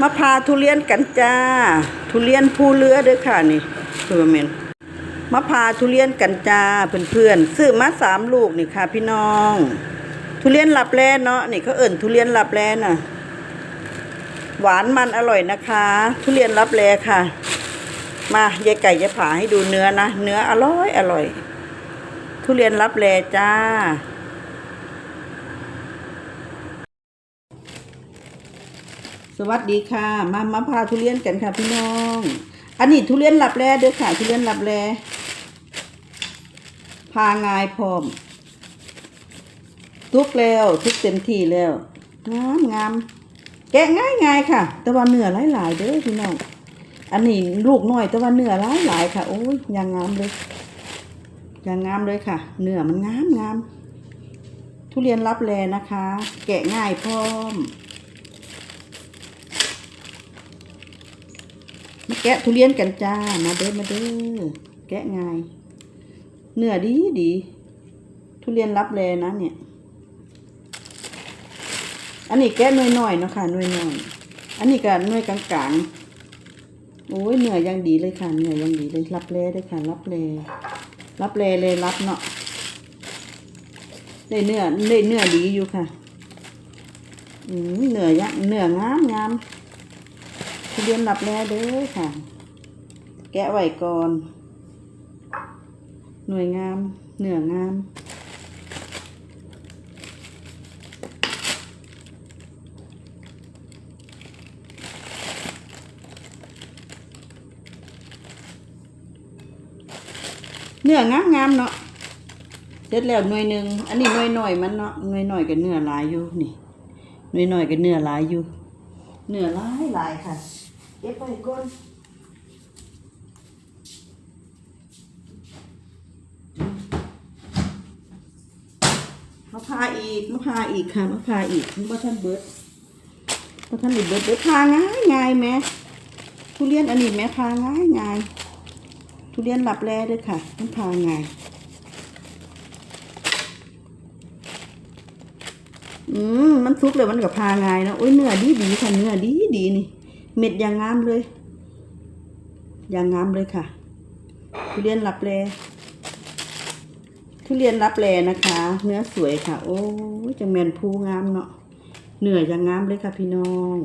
มาพาทุเรียนกันจ้า ทุเรียนผู้เรือเด้อค่ะนี่เพื่อนเมนมาพาทุเรียนกันจ้าเพื่อนๆซื้อมาสามลูกนี่ค่ะ พี่น้อง ทุเรียนลับแลเนาะนี่เขาเอิ่นทุเรียนลับแลน่ะ หวานมันอร่อยนะคะ ทุเรียนรับแลค่ะ มายายไก่จะผ่าให้ดูเนื้อนะเนื้ออร่อยอร่อย ทุเรียนรับแลจ้า สวัสดีค่ะ มามาพาทุเรียนกันค่ะพี่น้อง อันนี้ทุเรียนรับแลเด้อค่ะทุเรียนรับแลพางายพร้อม ทุกแล้วทุกเต็มที่แล้วงามงามแกะง่ายง่ายค่ะ แต่ว่าเนื้อหลายหลายๆเด้อพี่น้อง อันนี้ลูกน้อยแต่ว่าเนื้อหลายหลายๆค่ะ โอ้ยอย่างงามเลยอย่างงามเลยค่ะ เนื้อมันงามงามทุเรียนรับแลนะคะ แกะง่ายพร้อม มาแกะทุเรียนกันจ้า มาเด้อมาเด้อ แกะง่าย เนื้อดีดี ทุเรียนรับแลนะเนี่ย อันนี้แกะหน่วยหน่อยๆเนาะค่ะหน่วยหน่อยอันนี้ก็หน่วยกลางๆ โอ้ยเนื้อยังดีเลยค่ะ เนื้อยังดีเลย รับแลได้ค่ะ รับแลรับแลเลยรับเนาะ ได้เนื้อได้เนื้อดีอยู่ค่ะ อืมเนื้อยังเนื้องามงาม ทุเรียนรับแลเด้อค่ะ แกะไว้ก่อน หน่วยงาม เหนืองามเนื้องามงามๆเนาะเสร็จแล้วหน่วยหนึ่งอันนี้หน่วยหน่อยมันเนาะหน่วยหน่อยกับเนื้อหลายอยู่นี่หน่วยหน่อยกับเนื้อหลายอยู่ เนื้อหลายหลายค่ะ ก็บไปก่อนมาพาอีกมาพาอีกค่ะมาพาอีกนี่ว่าท่านเบิดว่าท่านอีดเบิร์ดเบิร์ดพาง่ายง่ายแหม่ทุเรียนอันนี้แม่พาง่ายง่ายทุเรียนหลับแลด้วยค่ะมันพาไงอืมมันซุกเลยมันกับพาไงนะโอ้ยเนื้อดีดีค่ะเนื้อดีดีนี่ เม็ดอย่างงามเลย อย่างงามเลยค่ะ ทุเรียนหลับแลทุเรียนรับแลนะคะ เนื้อสวยค่ะ โอ้ยจังแมนภูงามเนาะเหนื้ออย่างงามเลยค่ะ พี่น้อง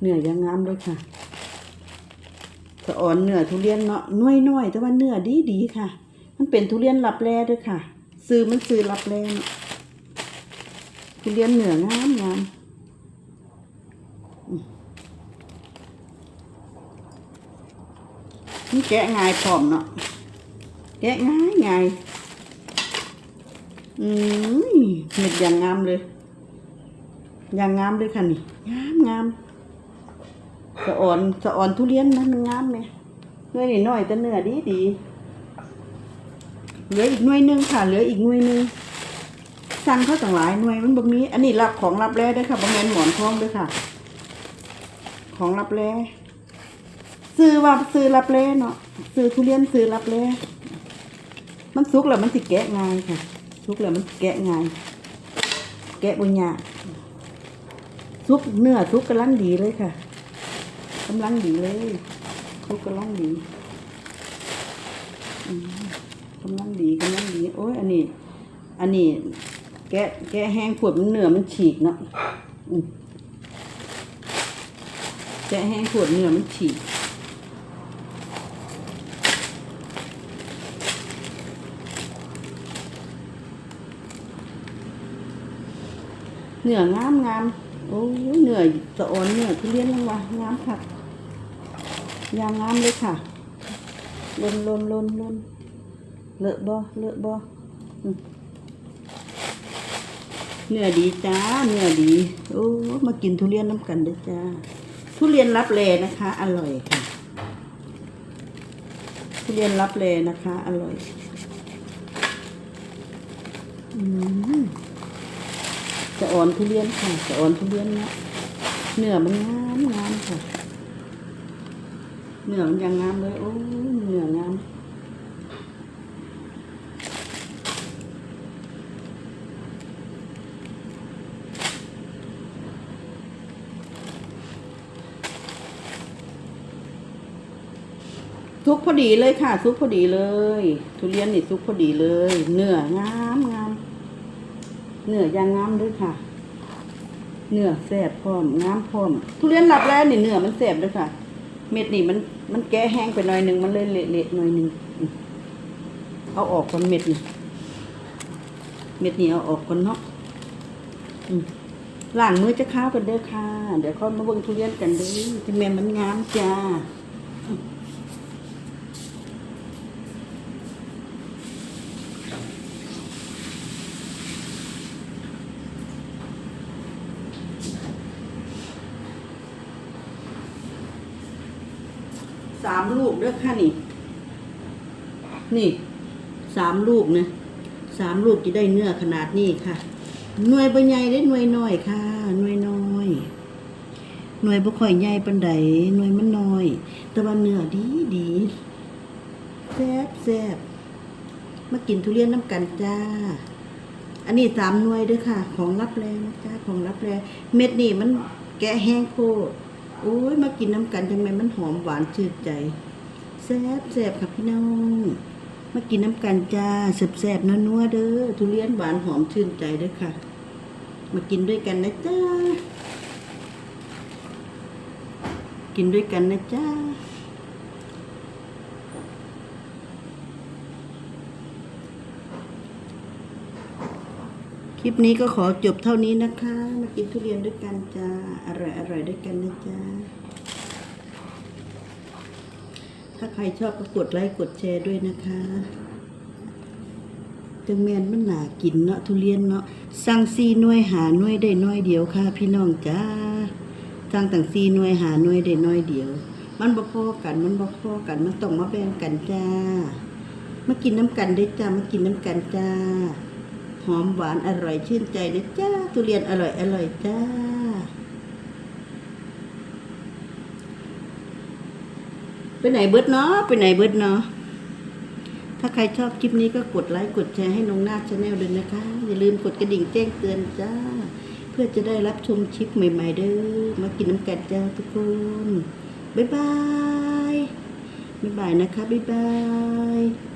เหนื้ออย่างงามเลยค่ะสะอ่อนเนื้อทุเรียนเนาะน้อยน้อยๆแต่ว่าเนื้อดีดีค่ะ มันเป็นทุเรียนรับแลด้วยค่ะ ซื้อมันซื้อรับแลทุเรียนเหนืองามงามอืม นี่แกะง่ายพร้อมเนาะแกะง่ายง่ายอืมเห็ดอย่างงามเลย อย่างงามเลยค่ะนี่งามงามสะอ่อนสะอ่อนทุเรียนนะมันงามไหมเนื้อนิดหน่อยแต่เนื้อดีดีเหลืออีกหน่วยนึงค่ะเหลืออีกหน่วยนึงสั่งเขาต่างหลายหน่วยมันบ่มีอันนี้รับของรับแร่ด้ค่ะบะแมนหมอนทองด้วยค่ะ ของรับแร่ ซื้อว่าซื้อรับแร่เนาะซื้อทุเรียนซื้อรับแร่มันสุกแล้วมันสิแกะง่ายค่ะสุกแล้วมันแกะง่าย แกะบุญยากสุกเนื้อสุกกำลังดีเลยค่ะกำลังดีเลยเขากำลังดีอืมกำลังดีกำลังดี โอ้ยอันนี้ อันนี้ แกะแกะแห้งขวดมันเนื้อมันฉีกเนาะแกะแห้งขวดเนื้อมันฉีก เนื้องามงามโอ้ยเนื้อสะอ่อนเนื้อทุเรียนยังวะงามค่ะยางงามเลยค่ะลนลนลนลนเลอะบ่เลอะบ่อืมเนื้อดีจ้าเนื้อดีโอ้มากินทุเรียนน้ำกันด้จ้าทุเรียนรับแลนะคะ อร่อยค่ะทุเรียนรับแลนะคะ อร่อย อืม จะอ่อนทุเรียนค่ะ จะอ่อนทุเรียนเนะเนื้อมันงามงามค่ะเนื้อมันยังงามเลยโอ้เนื้องามทุกพอดีเลยค่ะทุกพอดีเลย ทุเรียนนี่ทุกพอดีเลย เนื้องามงาม เนื้อย่างงามด้วยค่ะ เนื้อแซ่บพร้อมงามพร้อม ทุเรียนรับแล้วนี่เนื้อมันแซ่บด้วยค่ะ เม็ดนี่มันมันแก้แห้งไปหน่อยหนึ่งมันเลยเละๆหน่อยหนึ่งเอาออกก่อนเม็ดนี่เม็ดนี่เอาออกก่อนเนาะอืมล้างมือจะข้าวกันเด้อค่ะ เดี๋ยวค่อยมาเบิ่งทุเรียนกันเด้อที่แม่มันงามจ้า สามลูกเด้อค่ะนี่ นี่สามลูกนะสามลูกจะได้เนื้อขนาดนี้ค่ะ หน่วยบ่ใหญ่ได้หน่วยน้อยค่ะ หน่วยน้อยหน่วยบ่ค่อยใหญ่ปานใดหน่วยมันน้อย แต่ว่าเนื้อดีดีแซ่บแซ่บมากินทุเรียนน้ำกันจ้า อันนี้สามหน่วยเด้วยค่ะ ของรับแรงนะจ้าของรับแรงเม็ดนี่มันแกะแห้งโคตร โอ้ยมากินน้ำกันจังไงมันหอมหวานชื่นใจแซ่บแซ่บค่ะพี่น้อง มากินน้ำกันจ้าแซ่บแซ่บๆนัวๆเด้อทุเรียนหวานหอมชื่นใจเด้อค่ะ มากินด้วยกันนะจ้ากินด้วยกันนะจ้า ลิปนี้ก็ขอจบเท่านี้นะคะ มากินทุเรียนด้วยกันจ้า อร่อยอร่อยด้วยกันนะจ้า ถ้าใครชอบก็กดไลค์กดแชร์ด้วยนะคะจังแมนมันหนากินเนาะทุเรียนเนาะสั่งซีหน่วยหาหน่วยได้น่วยเดียวค่ะ พี่น้องจ้าสั่งต่างซีหน่วยหาหน่วยได้น่วยเดียว มันบ่พอกันมันบ่พอกันมันต้องมาแบ่งกันจ้ามากินน้ำกันได้จ้ามากินน้ำกันจ้า หอมหวานอร่อยชื่นใจเลยจ้าทุเรียนอร่อยอร่อยจ้า ไปไหนเบิดเนาะไปไหนเบิดเนาะถ้าใครชอบคลิปนี้ก็กดไลค์กดแชร์ให้น้องนาชาแนลด้วยนะคะ อย่าลืมกดกระดิ่งแจ้งเตือนจ้า เพื่อจะได้รับชมคลิปใหม่ ๆ เด้อมากินน้ำกันจ้าทุกคนบ๊ายบายบ๊ายบายนะคะบ๊ายบาย